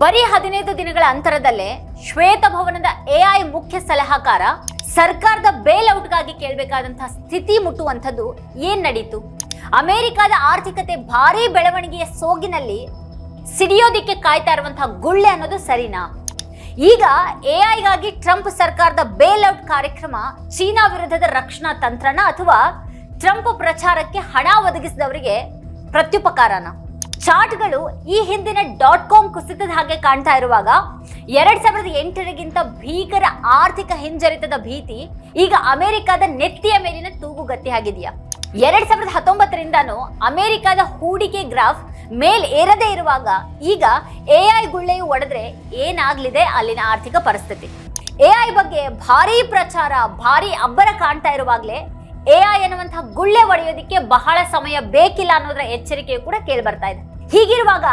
ಬರೀ ಹದಿನೈದು ದಿನಗಳ ಅಂತರದಲ್ಲೇ ಶ್ವೇತಭವನದ ಎಐ ಮುಖ್ಯ ಸಲಹಾಕಾರ ಸರ್ಕಾರದ ಬೇಲ್ಔಟ್ಗಾಗಿ ಕೇಳಬೇಕಾದಂತಹ ಸ್ಥಿತಿ ಮುಟ್ಟುವಂಥದ್ದು ಏನ್ ನಡೀತು? ಅಮೆರಿಕದ ಆರ್ಥಿಕತೆ ಭಾರೀ ಬೆಳವಣಿಗೆಯ ಸೋಗಿನಲ್ಲಿ ಸಿಡಿಯೋದಿಕ್ಕೆ ಕಾಯ್ತಾ ಇರುವಂತಹ ಗುಳ್ಳೆ ಅನ್ನೋದು ಸರಿನಾ? ಈಗ ಎಐಗಾಗಿ ಟ್ರಂಪ್ ಸರ್ಕಾರದ ಬೇಲ್ಔಟ್ ಕಾರ್ಯಕ್ರಮ ಚೀನಾ ವಿರುದ್ಧದ ರಕ್ಷಣಾ ತಂತ್ರನ ಅಥವಾ ಟ್ರಂಪ್ ಪ್ರಚಾರಕ್ಕೆ ಹಣ ಒದಗಿಸಿದವರಿಗೆ ಪ್ರತ್ಯುಪಕಾರನ? ಚಾರ್ಟ್ಗಳು ಈ ಹಿಂದಿನ ಡಾಟ್ ಕಾಮ್ ಕುಸಿತದ ಹಾಗೆ ಕಾಣ್ತಾ ಇರುವಾಗ ಎರಡ್ ಸಾವಿರದ ಎಂಟರಿಗಿಂತ ಭೀಕರ ಆರ್ಥಿಕ ಹಿಂಜರಿತದ ಭೀತಿ ಈಗ ಅಮೆರಿಕದ ನೆತ್ತಿಯ ಮೇಲಿನ ತೂಗುಗತ್ತಿ ಆಗಿದೆಯಾ ಎರಡ್ ಸಾವಿರದ ಹತ್ತೊಂಬತ್ತರಿಂದನೂ ಅಮೆರಿಕದ ಹೂಡಿಕೆ ಗ್ರಾಫ್ ಮೇಲ್ ಏರದೇ ಇರುವಾಗ ಈಗ ಎಐ ಗುಳ್ಳೆಯು ಒಡೆದ್ರೆ ಏನಾಗ್ಲಿದೆ ಅಲ್ಲಿನ ಆರ್ಥಿಕ ಪರಿಸ್ಥಿತಿ? ಎಐ ಬಗ್ಗೆ ಭಾರಿ ಪ್ರಚಾರ, ಭಾರಿ ಅಬ್ಬರ ಕಾಣ್ತಾ ಇರುವಾಗಲೇ ಐ ಎನ್ನುವಂತಹ ಗುಳ್ಳೆ ಒಡೆಯೋದಿಕ್ಕೆ ಬಹಳ ಸಮಯ ಬೇಕಿಲ್ಲ ಅನ್ನೋದರ ಎಚ್ಚರಿಕೆಯು ಕೂಡ ಕೇಳಿ ಬರ್ತಾ ಇದೆ. ಹೀಗಿರುವಾಗ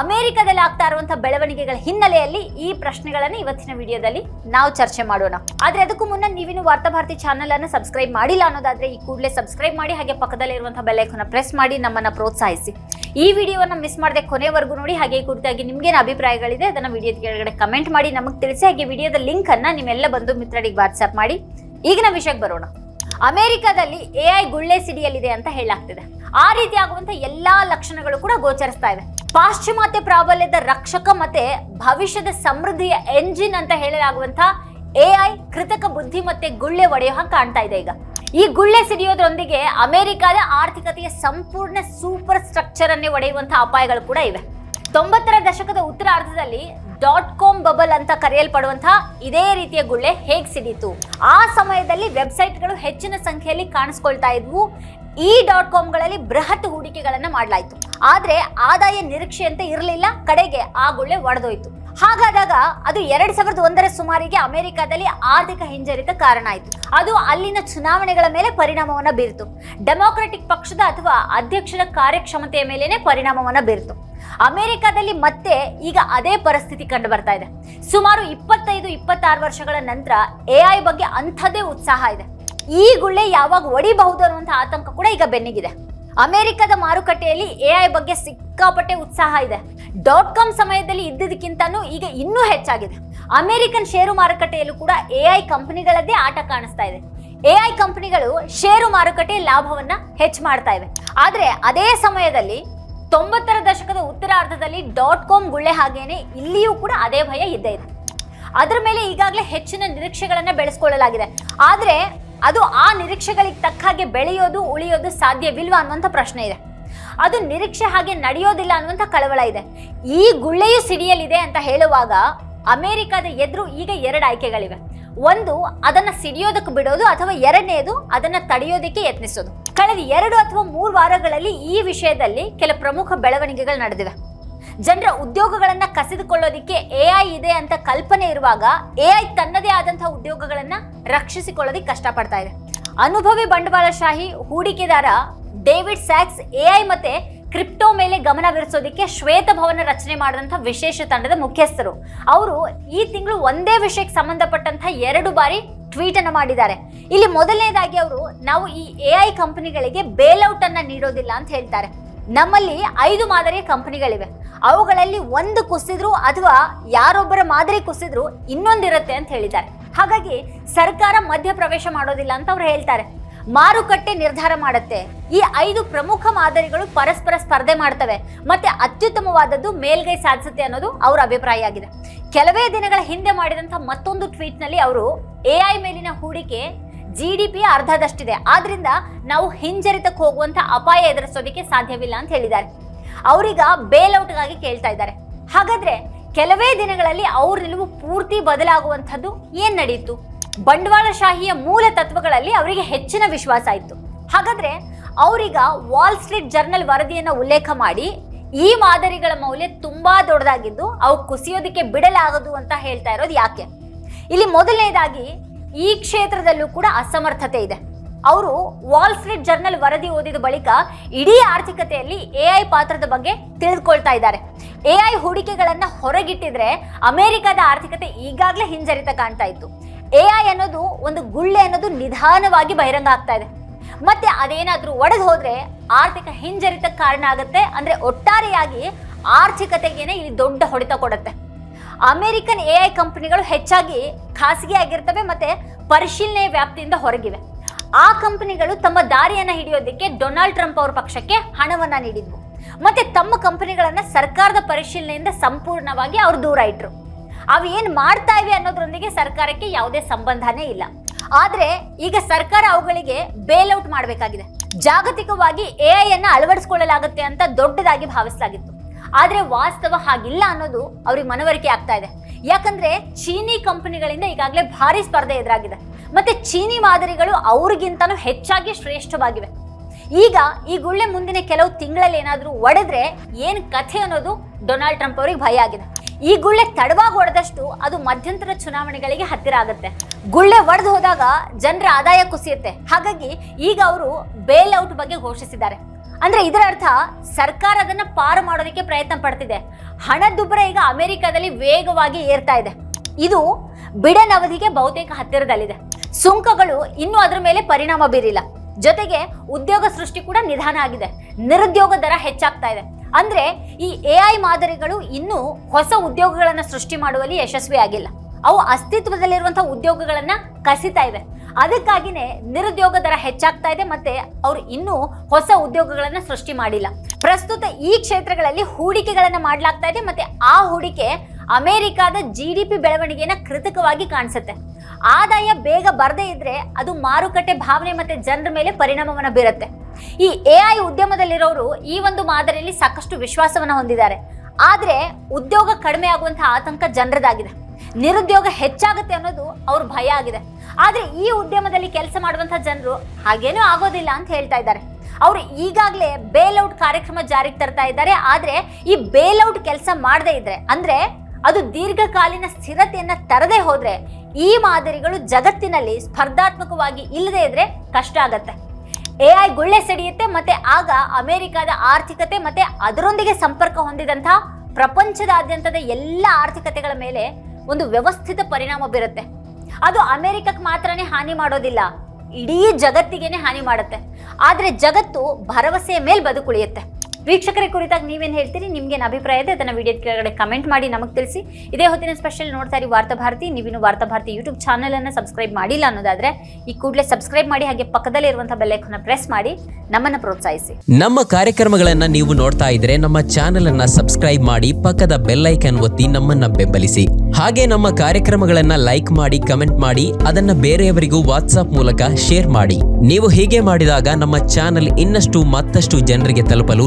ಅಮೆರಿಕದಲ್ಲಿ ಆಗ್ತಾ ಇರುವಂತಹ ಬೆಳವಣಿಗೆಗಳ ಹಿನ್ನೆಲೆಯಲ್ಲಿ ಈ ಪ್ರಶ್ನೆಗಳನ್ನ ಇವತ್ತಿನ ವಿಡಿಯೋದಲ್ಲಿ ನಾವು ಚರ್ಚೆ ಮಾಡೋಣ. ಆದ್ರೆ ಅದಕ್ಕೂ ಮುನ್ನ ನೀವಿನ್ನು ವಾರ್ತಾಭಾರತಿ ಚಾನಲ್ ಅನ್ನು ಸಬ್ಸ್ಕ್ರೈಬ್ ಮಾಡಿಲ್ಲ ಅನ್ನೋದಾದ್ರೆ ಈ ಕೂಡಲೇ ಸಬ್ಸ್ಕ್ರೈಬ್ ಮಾಡಿ, ಹಾಗೆ ಪಕ್ಕದಲ್ಲಿರುವಂತಹ ಬೆಲ್ ಐಕಾನ್ ಪ್ರೆಸ್ ಮಾಡಿ, ನಮ್ಮನ್ನ ಪ್ರೋತ್ಸಾಹಿಸಿ. ಈ ವಿಡಿಯೋವನ್ನ ಮಿಸ್ ಮಾಡದೆ ಕೊನೆವರೆಗೂ ನೋಡಿ, ಹಾಗೆ ಈ ಕುರಿತಾಗಿ ನಿಮ್ಗೇನು ಅಭಿಪ್ರಾಯಗಳಿದೆ ಅದನ್ನ ವಿಡಿಯೋದ ಕೆಳಗಡೆ ಕಮೆಂಟ್ ಮಾಡಿ, ನಮಗೆ ತಿಳಿಸಿ, ಹಾಗೆ ವಿಡಿಯೋದ ಲಿಂಕ್ ಅನ್ನ ನಿಮ್ಮೆಲ್ಲ ಬಂದು ಮಿತ್ರರಿಗೆ ವಾಟ್ಸ್ಆಪ್ ಮಾಡಿ. ಈಗಿನ ವಿಷಯಕ್ಕೆ ಬರೋಣ. ಅಮೆರಿಕದಲ್ಲಿ ಐ ಗುಳ್ಳೆ ಸಿಡಿಯಲ್ಲಿದೆ ಅಂತ ಹೇಳಲಾಗ್ತಿದೆ ಆ ರೀತಿ ಆಗುವಂತ ಎಲ್ಲಾ ಲಕ್ಷಣಗಳು ಕೂಡ ಗೋಚರಿಸ್ತಾ ಇವೆ. ಪಾಶ್ಚಿಮಾತ್ಯ ಪ್ರಾಬಲ್ಯದ ರಕ್ಷಕ ಮತ್ತೆ ಭವಿಷ್ಯದ ಸಮೃದ್ಧಿಯ ಎಂಜಿನ್ ಅಂತ ಹೇಳಲಾಗುವಂತ ಐ ಕೃತಕ ಬುದ್ಧಿಮತ್ತೆ ಗುಳ್ಳೆ ಒಡೆಯುವ ಹಾಗೆ ಕಾಣ್ತಾ ಇದೆ ಈಗ. ಈ ಗುಳ್ಳೆ ಸಿಡಿಯೋದ್ರೊಂದಿಗೆ ಅಮೆರಿಕದ ಆರ್ಥಿಕತೆಯ ಸಂಪೂರ್ಣ ಸೂಪರ್ ಸ್ಟ್ರಕ್ಚರ್ ಅನ್ನೇ ಒಡೆಯುವಂತಹ ಅಪಾಯಗಳು ಕೂಡ ಇವೆ. ತೊಂಬತ್ತರ ದಶಕದ ಉತ್ತರಾರ್ಧದಲ್ಲಿ ಡಾಟ್ ಕಾಮ್ ಬಬಲ್ ಅಂತ ಕರೆಯಲ್ಪಡುವಂತಹ ಇದೇ ರೀತಿಯ ಗುಳ್ಳೆ ಹೇಗೆ ಸಿಡಿತು ಆ ಸಮಯದಲ್ಲಿ ವೆಬ್ಸೈಟ್ಗಳು ಹೆಚ್ಚಿನ ಸಂಖ್ಯೆಯಲ್ಲಿ ಕಾಣಿಸ್ಕೊಳ್ತಾ ಇದ್ವು. ಈ ಡಾಟ್ ಕಾಮ್ಗಳಲ್ಲಿ ಬೃಹತ್ ಹೂಡಿಕೆಗಳನ್ನು ಮಾಡಲಾಯಿತು. ಆದರೆ ಆದಾಯ ನಿರೀಕ್ಷೆಯಂತೆ ಇರಲಿಲ್ಲ, ಕಡೆಗೆ ಆ ಗುಳ್ಳೆ ಒಡೆದೋಯ್ತು. ಹಾಗಾದಾಗ ಅದು ಎರಡ್ ಸಾವಿರದ ಒಂದರ ಸುಮಾರಿಗೆ ಅಮೆರಿಕದಲ್ಲಿ ಆರ್ಥಿಕ ಹಿಂಜರಿತ ಕಾರಣ ಆಯಿತು. ಅದು ಅಲ್ಲಿನ ಚುನಾವಣೆಗಳ ಮೇಲೆ ಪರಿಣಾಮವನ್ನು ಬೀರಿತು. ಡೆಮೊಕ್ರೆಟಿಕ್ ಪಕ್ಷದ ಅಥವಾ ಅಧ್ಯಕ್ಷರ ಕಾರ್ಯಕ್ಷಮತೆಯ ಮೇಲೇನೆ ಪರಿಣಾಮವನ್ನು ಬೀರಿತು. ಅಮೆರಿಕಾದಲ್ಲಿ ಮತ್ತೆ ಈಗ ಅದೇ ಪರಿಸ್ಥಿತಿ ಕಂಡು ಬರ್ತಾ ಇದೆ. ಸುಮಾರು ಇಪ್ಪತ್ತೈದು, ಇಪ್ಪತ್ತಾರು ವರ್ಷಗಳ ನಂತರ ಎಐ ಬಗ್ಗೆ ಅಂಥದ್ದೇ ಉತ್ಸಾಹ ಇದೆ. ಈ ಗುಳ್ಳೆ ಯಾವಾಗ ಒಡಿಬಹುದು ಅನ್ನುವಂಥ ಆತಂಕ ಕೂಡ ಈಗ ಬೆನ್ನಿಗಿದೆ. ಅಮೆರಿಕದ ಮಾರುಕಟ್ಟೆಯಲ್ಲಿ ಎ ಐ ಬಗ್ಗೆ ಸಿಕ್ಕಾಪಟ್ಟೆ ಉತ್ಸಾಹ ಇದೆ. ಡಾಟ್ ಕಾಮ್ ಸಮಯದಲ್ಲಿ ಇದ್ದದಕ್ಕಿಂತನೂ ಈಗ ಇನ್ನೂ ಹೆಚ್ಚಾಗಿದೆ. ಅಮೆರಿಕನ್ ಷೇರು ಮಾರುಕಟ್ಟೆಯಲ್ಲೂ ಕೂಡ ಎ ಐ ಕಂಪನಿಗಳದ್ದೇ ಆಟ ಕಾಣಿಸ್ತಾ ಇದೆ. ಎ ಐ ಕಂಪನಿಗಳು ಷೇರು ಮಾರುಕಟ್ಟೆ ಲಾಭವನ್ನ ಹೆಚ್ಚು ಮಾಡ್ತಾ ಇವೆ. ಆದರೆ ಅದೇ ಸಮಯದಲ್ಲಿ ತೊಂಬತ್ತರ ದಶಕದ ಉತ್ತರಾರ್ಧದಲ್ಲಿ ಡಾಟ್ ಕಾಮ್ ಗುಳ್ಳೆ ಹಾಗೇನೆ ಇಲ್ಲಿಯೂ ಕೂಡ ಅದೇ ಭಯ ಇದ್ದೇ ಇದೆ. ಅದರ ಮೇಲೆ ಈಗಾಗಲೇ ಹೆಚ್ಚಿನ ನಿರೀಕ್ಷೆಗಳನ್ನು ಬೆಳೆಸ್ಕೊಳ್ಳಲಾಗಿದೆ. ಆದ್ರೆ ಅದು ಆ ನಿರೀಕ್ಷೆಗಳಿಗೆ ತಕ್ಕ ಹಾಗೆ ಬೆಳೆಯೋದು, ಉಳಿಯೋದು ಸಾಧ್ಯವಿಲ್ವಾ ಅನ್ನುವಂಥ ಪ್ರಶ್ನೆ ಇದೆ. ಅದು ನಿರೀಕ್ಷೆ ಹಾಗೆ ನಡೆಯೋದಿಲ್ಲ ಅನ್ನುವಂಥ ಕಳವಳ ಇದೆ. ಈ ಗುಳ್ಳೆಯು ಸಿಡಿಯಲಿದೆ ಅಂತ ಹೇಳುವಾಗ ಅಮೆರಿಕದ ಎದುರು ಈಗ ಎರಡು ಆಯ್ಕೆಗಳಿವೆ. ಒಂದು, ಅದನ್ನು ಸಿಡಿಯೋದಕ್ಕೆ ಬಿಡೋದು ಅಥವಾ ಎರಡನೇದು ಅದನ್ನು ತಡೆಯೋದಕ್ಕೆ ಯತ್ನಿಸೋದು. ಕಳೆದ ಎರಡು ಅಥವಾ ಮೂರು ವಾರಗಳಲ್ಲಿ ಈ ವಿಷಯದಲ್ಲಿ ಕೆಲ ಪ್ರಮುಖ ಬೆಳವಣಿಗೆಗಳು ನಡೆದಿವೆ. ಜನರ ಉದ್ಯೋಗಗಳನ್ನ ಕಸಿದುಕೊಳ್ಳೋದಿಕ್ಕೆ ಎಐ ಇದೆ ಅಂತ ಕಲ್ಪನೆ ಇರುವಾಗ ಎಐ ತನ್ನದೇ ಆದಂತಹ ಉದ್ಯೋಗಗಳನ್ನ ರಕ್ಷಿಸಿಕೊಳ್ಳೋದಿಕ್ ಕಷ್ಟಪಡ್ತಾ ಇದೆ. ಅನುಭವಿ ಬಂಡವಾಳಶಾಹಿ, ಹೂಡಿಕೆದಾರ ಡೇವಿಡ್ ಸ್ಯಾಕ್ಸ್ ಎಐ ಮತ್ತೆ ಕ್ರಿಪ್ಟೋ ಮೇಲೆ ಗಮನವಿರಿಸೋದಕ್ಕೆ ಶ್ವೇತಭವನ ರಚನೆ ಮಾಡಿದಂಥ ವಿಶೇಷ ತಂಡದ ಮುಖ್ಯಸ್ಥರು. ಅವರು ಈ ತಿಂಗಳು ಒಂದೇ ವಿಷಯಕ್ಕೆ ಸಂಬಂಧಪಟ್ಟಂತ ಎರಡು ಬಾರಿ ಟ್ವೀಟ್ ಅನ್ನು ಮಾಡಿದ್ದಾರೆ. ಇಲ್ಲಿ ಮೊದಲನೇದಾಗಿ ಅವರು, ನಾವು ಈ ಎಐ ಕಂಪನಿಗಳಿಗೆ ಬೇಲ್ಔಟ್ ಅನ್ನ ನೀಡೋದಿಲ್ಲ ಅಂತ ಹೇಳ್ತಾರೆ. ನಮ್ಮಲ್ಲಿ ಐದು ಮಾದರಿಯ ಕಂಪನಿಗಳಿವೆ. ಅವುಗಳಲ್ಲಿ ಒಂದು ಕುಸಿದ್ರು ಅಥವಾ ಯಾರೊಬ್ಬರ ಮಾದರಿ ಕುಸಿದ್ರು ಇನ್ನೊಂದಿರುತ್ತೆ ಅಂತ ಹೇಳಿದ್ದಾರೆ. ಹಾಗಾಗಿ ಸರ್ಕಾರ ಮಧ್ಯ ಪ್ರವೇಶ ಮಾಡೋದಿಲ್ಲ ಅಂತ ಅವ್ರು ಹೇಳ್ತಾರೆ. ಮಾರುಕಟ್ಟೆ ನಿರ್ಧಾರ ಮಾಡುತ್ತೆ. ಈ ಐದು ಪ್ರಮುಖ ಮಾದರಿಗಳು ಪರಸ್ಪರ ಸ್ಪರ್ಧೆ ಮಾಡ್ತವೆ. ಮತ್ತೆ ಅತ್ಯುತ್ತಮವಾದದ್ದು ಮೇಲ್ಗೈ ಸಾಧಿಸುತ್ತೆ ಅನ್ನೋದು ಅವರ ಅಭಿಪ್ರಾಯ ಆಗಿದೆ. ಕೆಲವೇ ದಿನಗಳ ಹಿಂದೆ ಮಾಡಿದಂತಹ ಮತ್ತೊಂದು ಟ್ವೀಟ್ನಲ್ಲಿ ಅವರು ಎಐ ಮೇಲಿನ ಹೂಡಿಕೆ ಜಿ ಡಿ ಪಿ ಅರ್ಧದಷ್ಟಿದೆ. ಆದ್ರಿಂದ ನಾವು ಹಿಂಜರಿತಕ್ಕೆ ಹೋಗುವಂತ ಅಪಾಯ ಎದುರಿಸೋದಕ್ಕೆ ಸಾಧ್ಯವಿಲ್ಲ ಅಂತ ಹೇಳಿದ್ದಾರೆ. ಅವರೀಗ ಬೇಲ್ಔಟ್ಗಾಗಿ ಕೇಳ್ತಾ ಇದ್ದಾರೆ. ಹಾಗಾದ್ರೆ ಕೆಲವೇ ದಿನಗಳಲ್ಲಿ ಅವ್ರ ನಿಲುವು ಪೂರ್ತಿ ಬದಲಾಗುವಂಥದ್ದು ಏನ್ ನಡೆಯಿತು ಬಂಡವಾಳಶಾಹಿಯ ಮೂಲ ತತ್ವಗಳಲ್ಲಿ ಅವರಿಗೆ ಹೆಚ್ಚಿನ ವಿಶ್ವಾಸ ಇತ್ತು. ಹಾಗಾದ್ರೆ ಅವರೀಗ ವಾಲ್ ಸ್ಟ್ರೀಟ್ ಜರ್ನಲ್ ವರದಿಯನ್ನ ಉಲ್ಲೇಖ ಮಾಡಿ, ಈ ಮಾದರಿಗಳ ಮೌಲ್ಯ ತುಂಬಾ ದೊಡ್ಡದಾಗಿದ್ದು ಅವು ಕುಸಿಯೋದಕ್ಕೆ ಬಿಡಲಾಗದು ಅಂತ ಹೇಳ್ತಾ ಇರೋದು ಯಾಕೆ? ಇಲ್ಲಿ ಮೊದಲನೇದಾಗಿ ಈ ಕ್ಷೇತ್ರದಲ್ಲೂ ಕೂಡ ಅಸಮರ್ಥತೆ ಇದೆ. ಅವರು ವಾಲ್ ಸ್ಟ್ರೀಟ್ ಜರ್ನಲ್ ವರದಿ ಓದಿದ ಬಳಿಕ ಇಡೀ ಆರ್ಥಿಕತೆಯಲ್ಲಿ ಎಐ ಪಾತ್ರದ ಬಗ್ಗೆ ತಿಳಿದುಕೊಳ್ತಾ ಇದ್ದಾರೆ. ಎಐ ಹೂಡಿಕೆಗಳನ್ನ ಹೊರಗಿಟ್ಟಿದ್ರೆ ಅಮೆರಿಕದ ಆರ್ಥಿಕತೆ ಈಗಾಗಲೇ ಹಿಂಜರಿತ ಕಾಣ್ತಾ ಇತ್ತು. ಎಐ ಅನ್ನೋದು ಒಂದು ಗುಳ್ಳೆ ಅನ್ನೋದು ನಿಧಾನವಾಗಿ ಬಹಿರಂಗ ಆಗ್ತಾ ಇದೆ. ಮತ್ತೆ ಅದೇನಾದ್ರೂ ಒಡೆದು ಹೋದ್ರೆ ಆರ್ಥಿಕ ಹಿಂಜರಿತಕ್ಕೆ ಕಾರಣ ಆಗುತ್ತೆ. ಅಂದ್ರೆ ಒಟ್ಟಾರೆಯಾಗಿ ಆರ್ಥಿಕತೆಗೇನೆ ಇಲ್ಲಿ ದೊಡ್ಡ ಹೊಡೆತ ಕೊಡುತ್ತೆ. ಅಮೆರಿಕನ್ ಎ ಐ ಕಂಪನಿಗಳು ಹೆಚ್ಚಾಗಿ ಖಾಸಗಿ ಆಗಿರ್ತವೆ, ಮತ್ತೆ ಪರಿಶೀಲನೆ ವ್ಯಾಪ್ತಿಯಿಂದ ಹೊರಗಿವೆ. ಆ ಕಂಪನಿಗಳು ತಮ್ಮ ದಾರಿಯನ್ನ ಹಿಡಿಯೋದಕ್ಕೆ ಡೊನಾಲ್ಡ್ ಟ್ರಂಪ್ ಅವ್ರ ಪಕ್ಷಕ್ಕೆ ಹಣವನ್ನ ನೀಡಿದ್ವು. ಮತ್ತೆ ತಮ್ಮ ಕಂಪನಿಗಳನ್ನ ಸರ್ಕಾರದ ಪರಿಶೀಲನೆಯಿಂದ ಸಂಪೂರ್ಣವಾಗಿ ಅವ್ರು ದೂರ ಇಟ್ರು. ಅವು ಏನು ಮಾಡ್ತಾ ಇವೆ ಅನ್ನೋದ್ರೊಂದಿಗೆ ಸರ್ಕಾರಕ್ಕೆ ಯಾವುದೇ ಸಂಬಂಧನೇ ಇಲ್ಲ. ಆದ್ರೆ ಈಗ ಸರ್ಕಾರ ಅವುಗಳಿಗೆ ಬೇಲ್ಔಟ್ ಮಾಡಬೇಕಾಗಿದೆ. ಜಾಗತಿಕವಾಗಿ ಎ ಅನ್ನ ಅಳವಡಿಸಿಕೊಳ್ಳಲಾಗುತ್ತೆ ಅಂತ ದೊಡ್ಡದಾಗಿ ಭಾವಿಸಲಾಗಿತ್ತು. ಆದ್ರೆ ವಾಸ್ತವ ಹಾಗಿಲ್ಲ ಅನ್ನೋದು ಅವ್ರಿಗೆ ಮನವರಿಕೆ ಆಗ್ತಾ ಇದೆ. ಯಾಕಂದ್ರೆ ಚೀನಿ ಕಂಪನಿಗಳಿಂದ ಈಗಾಗಲೇ ಭಾರಿ ಸ್ಪರ್ಧೆ ಎದುರಾಗಿದೆ. ಮತ್ತೆ ಚೀನಿ ಮಾದರಿಗಳು ಅವ್ರಿಗಿಂತನೂ ಹೆಚ್ಚಾಗಿ ಶ್ರೇಷ್ಠವಾಗಿವೆ. ಈಗ ಈ ಗುಳ್ಳೆ ಮುಂದಿನ ಕೆಲವು ತಿಂಗಳಲ್ಲಿ ಏನಾದರೂ ಒಡೆದ್ರೆ ಏನು ಕಥೆ ಅನ್ನೋದು ಡೊನಾಲ್ಡ್ ಟ್ರಂಪ್ ಅವರಿಗೆ ಭಯ ಆಗಿದೆ. ಈ ಗುಳ್ಳೆ ತಡವಾಗಿ ಹೊಡೆದಷ್ಟು ಅದು ಮಧ್ಯಂತರ ಚುನಾವಣೆಗಳಿಗೆ ಹತ್ತಿರ ಆಗುತ್ತೆ. ಗುಳ್ಳೆ ಒಡೆದು ಹೋದಾಗ ಜನರ ಆದಾಯ ಕುಸಿಯುತ್ತೆ. ಹಾಗಾಗಿ ಈಗ ಅವರು ಬೇಲ್ ಔಟ್ ಬಗ್ಗೆ ಘೋಷಿಸಿದ್ದಾರೆ. ಅಂದ್ರೆ ಇದರ ಅರ್ಥ ಸರ್ಕಾರ ಅದನ್ನ ಪಾರು ಮಾಡೋದಕ್ಕೆ ಪ್ರಯತ್ನ ಪಡ್ತಿದೆ. ಹಣದುಬ್ಬರ ಈಗ ಅಮೆರಿಕದಲ್ಲಿ ವೇಗವಾಗಿ ಏರ್ತಾ ಇದೆ. ಇದು ಬಿಡನ್ ಅವಧಿಗೆ ಬಹುತೇಕ ಹತ್ತಿರದಲ್ಲಿದೆ. ಸುಂಕಗಳು ಇನ್ನೂ ಅದರ ಮೇಲೆ ಪರಿಣಾಮ ಬೀರಿಲ್ಲ. ಜೊತೆಗೆ ಉದ್ಯೋಗ ಸೃಷ್ಟಿ ಕೂಡ ನಿಧಾನ ಆಗಿದೆ. ನಿರುದ್ಯೋಗ ದರ ಹೆಚ್ಚಾಗ್ತಾ ಇದೆ. ಅಂದ್ರೆ ಈ ಎ ಐ ಮಾದರಿಗಳು ಇನ್ನೂ ಹೊಸ ಉದ್ಯೋಗಗಳನ್ನು ಸೃಷ್ಟಿ ಮಾಡುವಲ್ಲಿ ಯಶಸ್ವಿ ಆಗಿಲ್ಲ. ಅವು ಅಸ್ತಿತ್ವದಲ್ಲಿರುವಂತಹ ಉದ್ಯೋಗಗಳನ್ನ ಕಸಿತಾ ಇವೆ. ಅದಕ್ಕಾಗಿನೇ ನಿರುದ್ಯೋಗ ದರ ಹೆಚ್ಚಾಗ್ತಾ ಇದೆ ಮತ್ತೆ ಅವರು ಇನ್ನೂ ಹೊಸ ಉದ್ಯೋಗಗಳನ್ನ ಸೃಷ್ಟಿ ಮಾಡಿಲ್ಲ. ಪ್ರಸ್ತುತ ಈ ಕ್ಷೇತ್ರಗಳಲ್ಲಿ ಹೂಡಿಕೆಗಳನ್ನ ಮಾಡಲಾಗ್ತಾ ಇದೆ ಮತ್ತೆ ಆ ಹೂಡಿಕೆ ಅಮೆರಿಕಾದ ಜಿ ಡಿ ಪಿ ಬೆಳವಣಿಗೆನ ಕೃತಕವಾಗಿ ಕಾಣಿಸುತ್ತೆ. ಆದಾಯ ಬೇಗ ಬರದೇ ಇದ್ರೆ ಅದು ಮಾರುಕಟ್ಟೆ ಭಾವನೆ ಮತ್ತೆ ಜನರ ಮೇಲೆ ಪರಿಣಾಮವನ್ನು ಬೀರುತ್ತೆ. ಈ ಎ ಐ ಉದ್ಯಮದಲ್ಲಿರೋರು ಈ ಒಂದು ಮಾದರಿಯಲ್ಲಿ ಸಾಕಷ್ಟು ವಿಶ್ವಾಸವನ್ನು ಹೊಂದಿದ್ದಾರೆ. ಆದ್ರೆ ಉದ್ಯೋಗ ಕಡಿಮೆ ಆಗುವಂತಹ ಆತಂಕ ಜನರದಾಗಿದೆ. ನಿರುದ್ಯೋಗ ಹೆಚ್ಚಾಗುತ್ತೆ ಅನ್ನೋದು ಅವ್ರ ಭಯ ಆಗಿದೆ. ಆದ್ರೆ ಈ ಉದ್ಯಮದಲ್ಲಿ ಕೆಲಸ ಮಾಡುವಂತಹ ಜನರು ಹಾಗೇನೂ ಆಗೋದಿಲ್ಲ ಅಂತ ಹೇಳ್ತಾ ಇದ್ದಾರೆ. ಅವರು ಈಗಾಗಲೇ ಬೇಲ್ಔಟ್ ಕಾರ್ಯಕ್ರಮ ಜಾರಿಗೆ ತರ್ತಾ ಇದ್ದಾರೆ. ಆದ್ರೆ ಈ ಬೇಲ್ಔಟ್ ಕೆಲಸ ಮಾಡದೇ ಇದ್ರೆ ಅಂದ್ರೆ ಅದು ದೀರ್ಘಕಾಲೀನ ಸ್ಥಿರತೆಯನ್ನು ತರದೇ ಹೋದ್ರೆ ಈ ಮಾದರಿಗಳು ಜಗತ್ತಿನಲ್ಲಿ ಸ್ಪರ್ಧಾತ್ಮಕವಾಗಿ ಇಲ್ಲದೆ ಇದ್ರೆ ಕಷ್ಟ ಆಗತ್ತೆ. ಎ ಐ ಗುಳ್ಳೆ ಸಿಡಿಯುತ್ತೆ ಮತ್ತೆ ಆಗ ಅಮೆರಿಕದ ಆರ್ಥಿಕತೆ ಮತ್ತೆ ಅದರೊಂದಿಗೆ ಸಂಪರ್ಕ ಹೊಂದಿದಂತಹ ಪ್ರಪಂಚದಾದ್ಯಂತದ ಎಲ್ಲ ಆರ್ಥಿಕತೆಗಳ ಮೇಲೆ ಒಂದು ವ್ಯವಸ್ಥಿತ ಪರಿಣಾಮ ಬೀರುತ್ತೆ. ಅದು ಅಮೆರಿಕಕ್ಕೆ ಮಾತ್ರನೇ ಹಾನಿ ಮಾಡೋದಿಲ್ಲ, ಇಡೀ ಜಗತ್ತಿಗೇನೆ ಹಾನಿ ಮಾಡುತ್ತೆ. ಆದರೆ ಜಗತ್ತು ಭರವಸೆಯ ಮೇಲೆ ಬದುಕುಳಿಯುತ್ತೆ. ವೀಕ್ಷಕರ, ಕುರಿತಾಗಿ ನೀವೇನು ಹೇಳ್ತೀರಿ? ನಿಮ್ಗೇನು ಅಭಿಪ್ರಾಯ ಇದೆ? ಅದನ್ನ ವಿಡಿಯೋ ಕೆಳಗಡೆ ಕಮೆಂಟ್ ಮಾಡಿ ನಮಗೆ ತಿಳಿಸಿ. ಇದೇ ಹೊತ್ತಿನ ಸ್ಪೆಷಲ್ ನೋಡ್ತಾ ಇರಿ ವಾರ್ತಾ ಭಾರತಿ. ನೀವಿನ್ನು ವಾರ್ತಾ ಭಾರತಿ ಯೂಟ್ಯೂಬ್ ಚಾನಲ್ ಅನ್ನು ಸಬ್ಸ್ಕ್ರೈಬ್ ಮಾಡಿಲ್ಲ ಅನ್ನೋದಾದ್ರೆ ಈ ಕೂಡಲೇ ಸಬ್ಸ್ಕ್ರೈಬ್ ಮಾಡಿ, ಹಾಗೆ ಪಕ್ಕದಲ್ಲೇ ಇರುವಂತಹ ಬೆಲ್ಲೈಕನ್ನ ಪ್ರೆಸ್ ಮಾಡಿ, ನಮ್ಮನ್ನ ಪ್ರೋತ್ಸಾಹಿಸಿ. ನಮ್ಮ ಕಾರ್ಯಕ್ರಮಗಳನ್ನ ನೀವು ನೋಡ್ತಾ ಇದ್ರೆ ನಮ್ಮ ಚಾನೆಲ್ ಅನ್ನ ಸಬ್ಸ್ಕ್ರೈಬ್ ಮಾಡಿ, ಪಕ್ಕದ ಬೆಲ್ಲೈಕನ್ ಒತ್ತಿ ನಮ್ಮನ್ನ ಬೆಂಬಲಿಸಿ. ಹಾಗೆ ನಮ್ಮ ಕಾರ್ಯಕ್ರಮಗಳನ್ನ ಲೈಕ್ ಮಾಡಿ, ಕಮೆಂಟ್ ಮಾಡಿ, ಅದನ್ನ ಬೇರೆಯವರಿಗೂ ವಾಟ್ಸ್ಆಪ್ ಮೂಲಕ ಶೇರ್ ಮಾಡಿ. ನೀವು ಹೀಗೆ ಮಾಡಿದಾಗ ನಮ್ಮ ಚಾನೆಲ್ ಇನ್ನಷ್ಟು ಮತ್ತಷ್ಟು ಜನರಿಗೆ ತಲುಪಲು